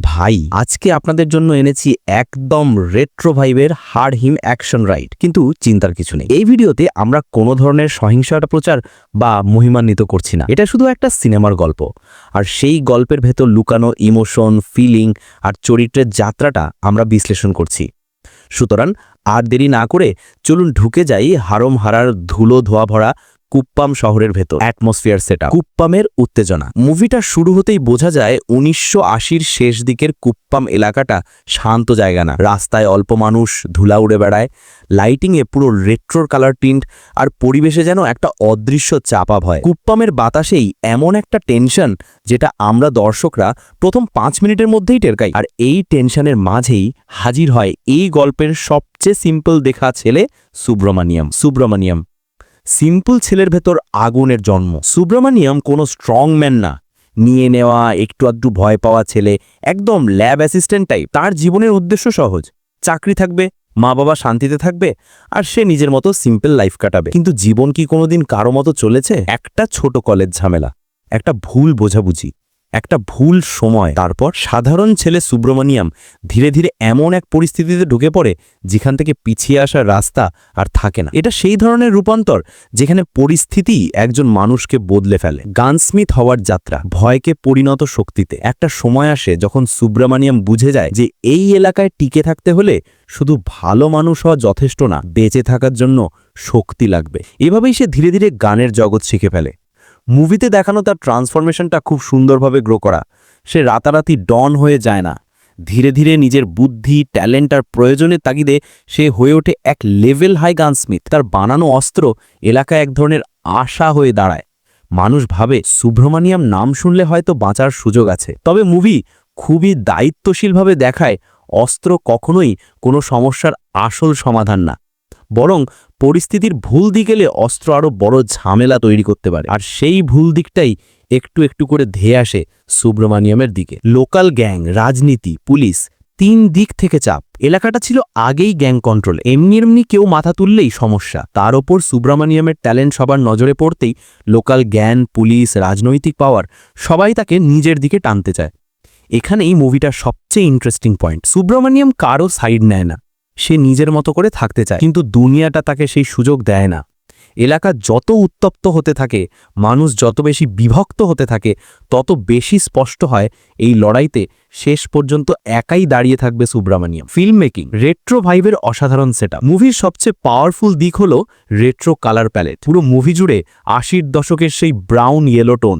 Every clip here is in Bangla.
ভাই, আজকে আপনাদের জন্য এনেছি একদম রেট্রো ভাইবের হার্ড হিম অ্যাকশন রাইড কিন্তু চিন্তার কিছু নেই। এই ভিডিওতে আমরা কোনো ধরনের সহিংসতা প্রচার বা মহিমান্বিত করছি না। এটা শুধু একটা সিনেমার গল্প। আর সেই গল্পের ভেতর লুকানো ইমোশন ফিলিং আর চরিত্রের যাত্রাটা আমরা বিশ্লেষণ করছি। সুতরাং আর দেরি না করে চলুন ঢুকে যাই হারম হারার ধুলো ধোয়া ভরা কুপ্পাম শহরের ভেতর। অ্যাটমসফিয়ার সেটা কুপ্পামের উত্তেজনা। মুভিটা শুরু হতেই বোঝা যায় উনিশশো আশির শেষ দিকের কুপ্পাম এলাকাটা শান্ত জায়গা না। রাস্তায় অল্প মানুষ, ধুলা উড়ে বেড়ায় লাইটিংয়ে পুরো রেট্রোর কালার টিন্ট আর পরিবেশে যেন একটা অদৃশ্য চাপা ভয়। কুপ্পামের বাতাসেই এমন একটা টেনশন যেটা আমরা দর্শকরা প্রথম পাঁচ মিনিটের মধ্যেই টেরকাই আর এই টেনশনের মাঝেই হাজির হয় এই গল্পের সবচেয়ে সিম্পল দেখা ছেলে সুব্রমণিয়াম সুব্রমণিয়াম সিম্পল ছেলের ভেতর আগুনের জন্ম। সুব্রমণিয়াম কোনো স্ট্রং ম্যান না। নিয়ে নেওয়া, একটু আধটু ভয় পাওয়া ছেলে, একদম ল্যাব অ্যাসিস্ট্যান্ট টাইপ তার জীবনের উদ্দেশ্য সহজ। চাকরি থাকবে মা বাবা শান্তিতে থাকবে, আর সে নিজের মতো সিম্পল লাইফ কাটাবে। কিন্তু জীবন কি কোনোদিন কারও মতো চলেছে? একটা ছোট কলেজ ঝামেলা। একটা ভুল বোঝাবুঝি। একটা ভুল সময়। তারপর সাধারণ ছেলে সুব্রমণিয়াম ধীরে ধীরে এমন এক পরিস্থিতিতে ঢুকে পড়ে, যেখান থেকে পিছিয়ে আসার রাস্তা আর থাকে না। এটা সেই ধরনের রূপান্তর যেখানে পরিস্থিতি একজন মানুষকে বদলে ফেলে। গানস্মিথ হওয়ার যাত্রা, ভয়কে পরিণত শক্তিতে। একটা সময় আসে যখন সুব্রমণিয়াম বুঝে যায় যে এই এলাকায় টিকে থাকতে হলে শুধু ভালো মানুষ হওয়া যথেষ্ট না, বেঁচে থাকার জন্য শক্তি লাগবে। এভাবেই সে ধীরে ধীরে গানের জগৎ শিখে ফেলে। মুভিতে দেখানো তার ট্রান্সফরমেশনটা খুব সুন্দরভাবে গ্রো করা। সে রাতারাতি ডন হয়ে যায় না। ধীরে ধীরে নিজের বুদ্ধি ট্যালেন্ট আর প্রয়োজনের তাগিদে সে হয়ে ওঠে এক লেভেল হাই গানস্মিথ তার বানানো অস্ত্র এলাকায় এক ধরনের আশা হয়ে দাঁড়ায়। মানুষ ভাবে সুব্রমণিয়াম নাম শুনলে হয়তো বাঁচার সুযোগ আছে। তবে মুভি খুবই দায়িত্বশীলভাবে দেখায় অস্ত্র কখনোই কোনো সমস্যার আসল সমাধান না। বরং পরিস্থিতির ভুল দিক এলে অস্ত্র আরও বড় ঝামেলা তৈরি করতে পারে। আর সেই ভুল দিকটাই একটু একটু করে ধেয়ে আসে সুব্রমণিয়ামের দিকে। লোকাল গ্যাং, রাজনীতি, পুলিশ তিন দিক থেকে চাপ। এলাকাটা ছিল আগেই গ্যাং কন্ট্রোল। এমনি এমনি কেউ মাথা তুললেই সমস্যা। তার ওপর সুব্রমণিয়ামের ট্যালেন্ট সবার নজরে পড়তেই লোকাল জ্ঞান পুলিশ, রাজনৈতিক পাওয়ার সবাই তাকে নিজের দিকে টানতে চায়। এখানেই মুভিটার সবচেয়ে ইন্টারেস্টিং পয়েন্ট সুব্রমণিয়াম কারও সাইড নেয় না। সে নিজের মতো করে থাকতে চায়। কিন্তু দুনিয়াটা তাকে সেই সুযোগ দেয় না। এলাকা যত উত্তপ্ত হতে থাকে, মানুষ যত বেশি বিভক্ত হতে থাকে, তত বেশি স্পষ্ট হয় এই লড়াইতে শেষ পর্যন্ত একাই দাঁড়িয়ে থাকবে সুব্রামানিয়াম ফিল্ম মেকিং রেট্রো ভাইবের অসাধারণ সেটা মুভির সবচেয়ে পাওয়ারফুল দিক হল রেট্রো কালার প্যালেট পুরো মুভি জুড়ে আশির দশকের সেই ব্রাউন ইয়েলো টোন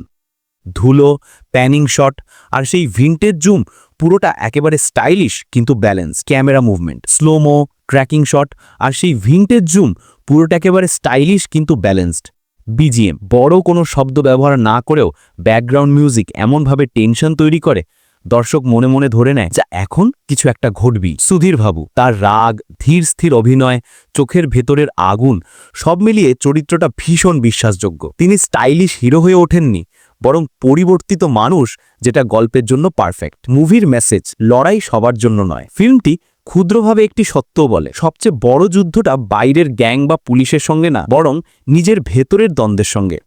ধুলো প্যানিং শট আর সেই ভিন্টেজ জুম পুরোটা একেবারে স্টাইলিশ কিন্তু balance camera movement slow mo tracking shot আর সেই ভিন্টেজ জুম পুরোটা একেবারে স্টাইলিশ কিন্তু ব্যালেন্সড বিজিএম বড় কোনো শব্দ ব্যবহার না করেও ব্যাকগ্রাউন্ড মিউজিক এমনভাবে টেনশন তৈরি করে, দর্শক মনে মনে ধরে নেয়, যা এখন কিছু একটা ঘটবি। সুধীর ভাবু তার রাগ, ধীর স্থির অভিনয়, চোখের ভেতরের আগুন, সব মিলিয়ে চরিত্রটা ভীষণ বিশ্বাসযোগ্য। তিনি স্টাইলিশ হিরো হয়ে ওঠেননি। বরং পরিবর্তিত মানুষ যেটা গল্পের জন্য পারফেক্ট মুভির মেসেজ লড়াই সবার জন্য নয়। ফিল্মটি ক্ষুদ্রভাবে একটি সত্য বলে, সবচেয়ে বড় যুদ্ধটা বাইরের গ্যাং বা পুলিশের সঙ্গে না, বরং নিজের ভেতরের দ্বন্দ্বের সঙ্গে।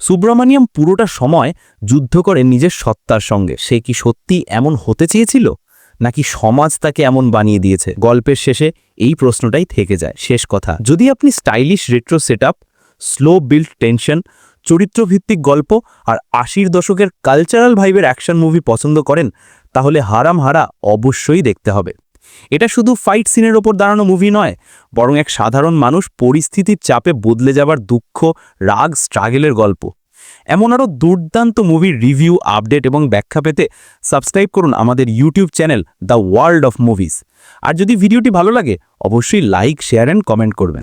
সুব্রমণিয়াম পুরোটা সময় যুদ্ধ করে নিজের সত্তার সঙ্গে। সে কি সত্যি এমন হতে চেয়েছিল? নাকি সমাজ তাকে এমন বানিয়ে দিয়েছে? গল্পের শেষে এই প্রশ্নটাই থেকে যায়। শেষ কথা, যদি আপনি stylish retro set slow build tension চরিত্রভিত্তিক গল্প আর আশির দশকের কালচারাল ভাইবের অ্যাকশন মুভি পছন্দ করেন, তাহলে হারাম হারা অবশ্যই দেখতে হবে। এটা শুধু ফাইট সিনের ওপর দাঁড়ানো মুভি নয়, বরং এক সাধারণ মানুষ পরিস্থিতির চাপে বদলে যাবার দুঃখ, রাগ স্ট্রাগেলের গল্প। এমন আরও দুর্দান্ত মুভির রিভিউ আপডেট এবং ব্যাখ্যা পেতে সাবস্ক্রাইব করুন আমাদের YouTube channel the world of movies আর যদি ভিডিওটি ভালো লাগে, অবশ্যই লাইক শেয়ার অ্যান্ড কমেন্ট করবেন।